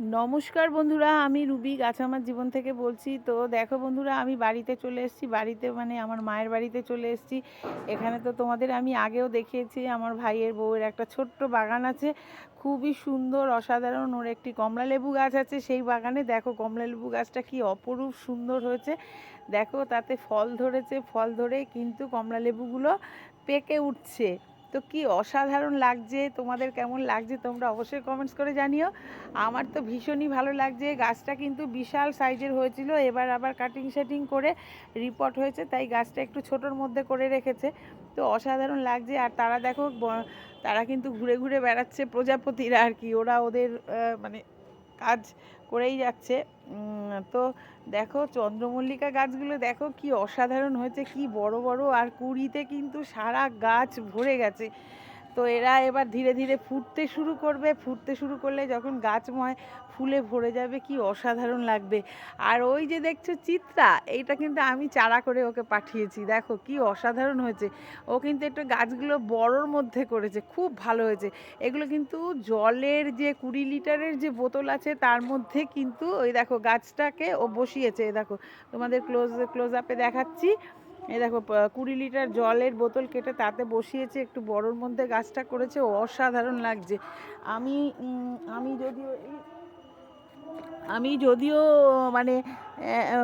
নমস্কার বন্ধুরা, আমি রুবি গাছ আমার জীবন থেকে বলছি। তো দেখো বন্ধুরা, আমি বাড়িতে চলে এসেছি, বাড়িতে মানে আমার মায়ের বাড়িতে চলে এসেছি। এখানে তো তোমাদের আমি আগেও দেখিয়েছি, আমার ভাইয়ের বউয়ের একটা ছোট্ট বাগান আছে। খুবই সুন্দর, অসাধারণ, ওর একটি কমলা লেবু গাছ আছে, সেই বাগানে দেখো কমলা লেবু গাছটা কি অপরূপ সুন্দর হয়েছে। দেখো তাতে ফল ধরেছে, ফল ধরে কিন্তু কমলা লেবুগুলো পেকে উঠছে। তো কি অসাধারণ লাগছে, তোমাদের কেমন লাগছে তোমরা অবশ্যই কমেন্টস করে জানিও। আমার তো ভীষণই ভালো লাগছে, গাছটা কিন্তু বিশাল সাইজের হয়েছিল, এবার আবার কাটিং সেটিং করে রিপোর্ট হয়েছে, তাই গাছটা একটু ছোটোর মধ্যে করে রেখেছে। তো অসাধারণ লাগছে, আর তারা দেখো তারা কিন্তু ঘুরে ঘুরে বেড়াচ্ছে প্রজাপতিরা আর কি, ওরা ওদের মানে কাজ করেই যাচ্ছে। তো দেখো চন্দ্রমল্লিকা গাছগুলো দেখো কি অসাধারণ হয়েছে, কি বড় বড়, আর কুড়িতে কিন্তু সারা গাছ ভরে গেছে। তো এরা এবার ধীরে ধীরে ফুটতে শুরু করবে। ফুটতে শুরু করলে যখন গাছময় ফুলে ভরে যাবে, কি অসাধারণ লাগবে। আর ওই যে দেখছ চিত্রা এইটা কিন্তু আমি চারা করে ওকে পাঠিয়েছি। দেখো কি অসাধারণ হয়েছে। ও কিন্তু একটু গাছগুলো বড়োর মধ্যে করেছে, খুব ভালো হয়েছে। এগুলো কিন্তু জলের যে কুড়ি লিটারের যে বোতল আছে, তার মধ্যে কিন্তু ওই দেখো গাছটাকে ও বসিয়েছে। দেখো তোমাদের ক্লোজ ক্লোজ আপে দেখাচ্ছি। এই দেখো কুড়ি লিটার জলের বোতল কেটে তাতে বসিয়েছে, একটু বড়োর মধ্যে গাছটা করেছে, অসাধারণ লাগছে। আমি আমি যদিও আমি যদিও মানে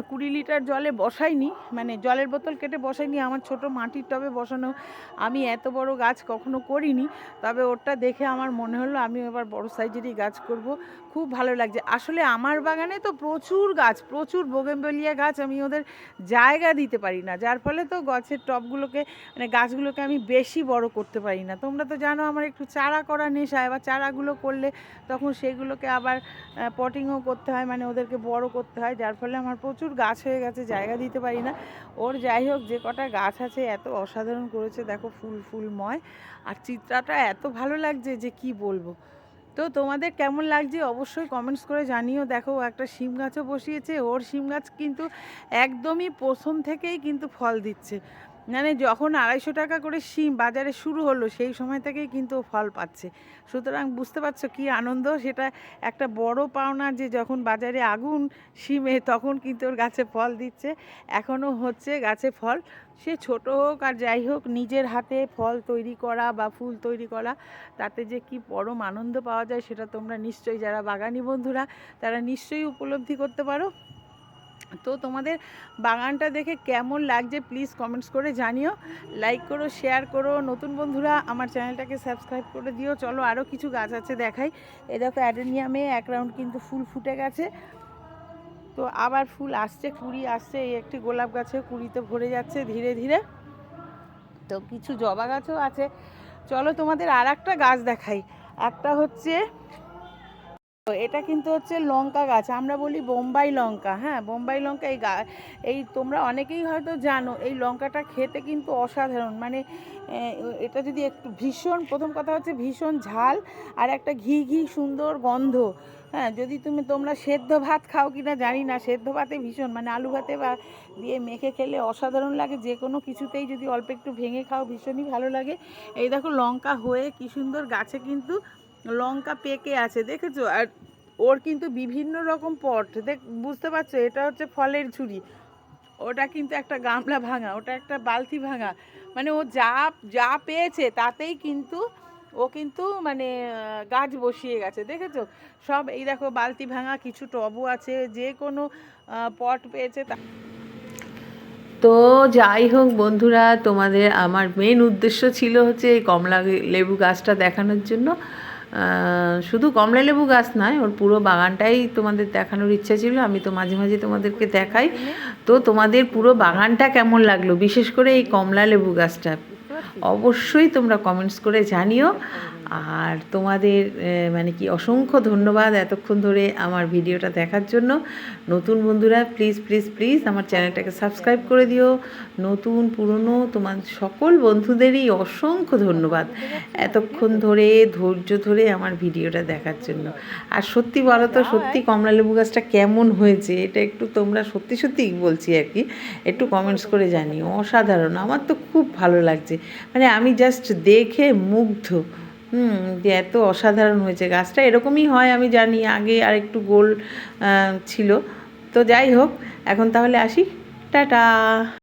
কুড়ি লিটার জলে বসাইনি মানে জলের বোতল কেটে বসাইনি, আমার ছোট মাটির টবে বসানো আমি এত বড় গাছ কখনো করিনি, তবে ওটা দেখে আমার মনে হলো আমি এবার বড় সাইজেরই গাছ করব, খুব ভালো লাগছে। আসলে আমার বাগানে তো প্রচুর গাছ, প্রচুর বোগেমবেলিয়া গাছ আমি ওদের জায়গা দিতে পারি না, যার ফলে তো গাছের টবগুলোকে মানে গাছগুলোকে আমি বেশি বড় করতে পারি না। তোমরা তো জানো আমার একটু চারা করা নেশা, এবার চারাগুলো করলে তখন সেগুলোকে আবার পটিংও করতে হয় মানে ওদেরকে বড় করতে হয়, যার ফলে আমার প্রচুর গাছ হয়ে গেছে, জায়গা দিতে পারি না। ওর যাই হোক যে কটা গাছ আছে, এত অসাধারণ করেছে, দেখো ফুল ফুলময় আর চিত্রাটা এত ভালো লাগছে যে কি বলব। তো তোমাদের কেমন লাগছে অবশ্যই কমেন্টস করে জানিও। দেখো, একটা শিম গাছও বসিয়েছে, ওর শিম গাছ কিন্তু একদমই প্রথম থেকেই কিন্তু ফল দিচ্ছে। মানে যখন আড়াইশো টাকা করে শিম বাজারে শুরু হলো, সেই সময় থেকেই কিন্তু ফল পাচ্ছে। সুতরাং বুঝতে পারছ কি আনন্দ? সেটা একটা বড় পাওনা যে যখন বাজারে আগুন শিমে, তখন কিন্তু ওর গাছে ফল দিচ্ছে। এখনও হচ্ছে গাছে ফল। সে ছোট হোক আর যাই হোক, নিজের হাতে ফল তৈরি করা বা ফুল তৈরি করা, তাতে যে কি পরম আনন্দ পাওয়া যায়, সেটা তোমরা নিশ্চয়ই, যারা বাগানি বন্ধুরা, তারা নিশ্চয়ই উপলব্ধি করতে পারো। তো তোমাদের বাগানটা দেখে কেমন লাগছে প্লিজ কমেন্টস করে জানিও। লাইক করো শেয়ার করো। নতুন বন্ধুরা, আমার চ্যানেলটাকে সাবস্ক্রাইব করে দিও। চলো আরও কিছু গাছ আছে দেখাই। এই দেখো, অ্যাডেনিয়ামে এক রাউন্ড কিন্তু ফুল ফুটে গেছে। তো আবার ফুল আসছে, কুড়ি আসছে। এই একটি গোলাপ গাছে কুড়িতে ভরে যাচ্ছে ধীরে ধীরে। তো কিছু জবা গাছও আছে। চলো তোমাদের আর একটা গাছ দেখাই। একটা হচ্ছে এটা কিন্তু হচ্ছে লঙ্কা গাছ। আমরা বলি বোম্বাই লঙ্কা হ্যাঁ? বোম্বাই লঙ্কা এই গা, এই তোমরা অনেকেই হয়তো জানো, এই লঙ্কাটা খেতে কিন্তু অসাধারণ। মানে এটা যদি একটু ভীষণ, প্রথম কথা হচ্ছে ভীষণ ঝাল আর একটা ঘি ঘি সুন্দর গন্ধ হ্যাঁ? যদি তুমি, তোমরা সেদ্ধ ভাত খাও কি না জানি না, সেদ্ধ ভাতে ভীষণ মানে আলু ভাতে বা দিয়ে মেখে খেলে অসাধারণ লাগে, যে কোনো কিছুতেই যদি অল্প একটু ভেঙে খাও ভীষণই ভালো লাগে। এই দেখো লঙ্কা হয়ে কি সুন্দর গাছে কিন্তু লঙ্কা পেকে আছে, দেখেছ? আর ওর কিন্তু বিভিন্ন রকম পট। দেখ, বুঝতে পারছ? এটা হচ্ছে ফলের ঝুড়ি। ওটা কিন্তু একটা গামলা ভাঙা, ওটা একটা বালতি ভাঙা। মানে ও যা যা পেয়েছে, তাতেই কিন্তু ও কিন্তু মানে গাছ বসিয়ে গেছে, দেখেছ? সব এই দেখো, বালতি ভাঙা, কিছু টবও আছে, যে কোনো পট পেয়েছে তা তো যাই হোক বন্ধুরা, তোমাদের আমার মেন উদ্দেশ্য ছিল হচ্ছে এই কমলা লেবু গাছটা দেখানোর জন্য। শুধু কমলা লেবু গাছ নয়, ওর পুরো বাগানটাই তোমাদের দেখানোর ইচ্ছা ছিল, আমি তো মাঝে মাঝে তোমাদেরকে দেখাই। তো তোমাদের পুরো বাগানটা কেমন লাগল? বিশেষ করে এই কমলা লেবু গাছটা। অবশ্যই তোমরা কমেন্টস করে জানিও। আর তোমাদের মানে কি অসংখ্য ধন্যবাদ এতক্ষণ ধরে আমার ভিডিওটা দেখার জন্য। নতুন বন্ধুরা প্লিজ প্লিজ প্লিজ আমার চ্যানেলটাকে সাবস্ক্রাইব করে দিও। নতুন, পুরনো, তোমার সকল বন্ধুদেরই অসংখ্য ধন্যবাদ এতক্ষণ ধরে, ধৈর্য ধরে আমার ভিডিওটা দেখার জন্য। আর সত্যি বলো তো, সত্যি কমলা লেবু গাছটা কেমন হয়েছে? এটা একটু তোমরা সত্যি সত্যি বলছি আর কি। একটু কমেন্টস করে জানিও। অসাধারণ। আমার তো খুব ভালো লাগছে। মানে আমি জাস্ট দেখে মুগ্ধ। হুম এত অসাধারণ হয়েছে গাছটা। এরকমই হয়, আমি জানি, আগে আর একটু গোল ছিল। তো যাই হোক, এখন তাহলে আসি। টাটা!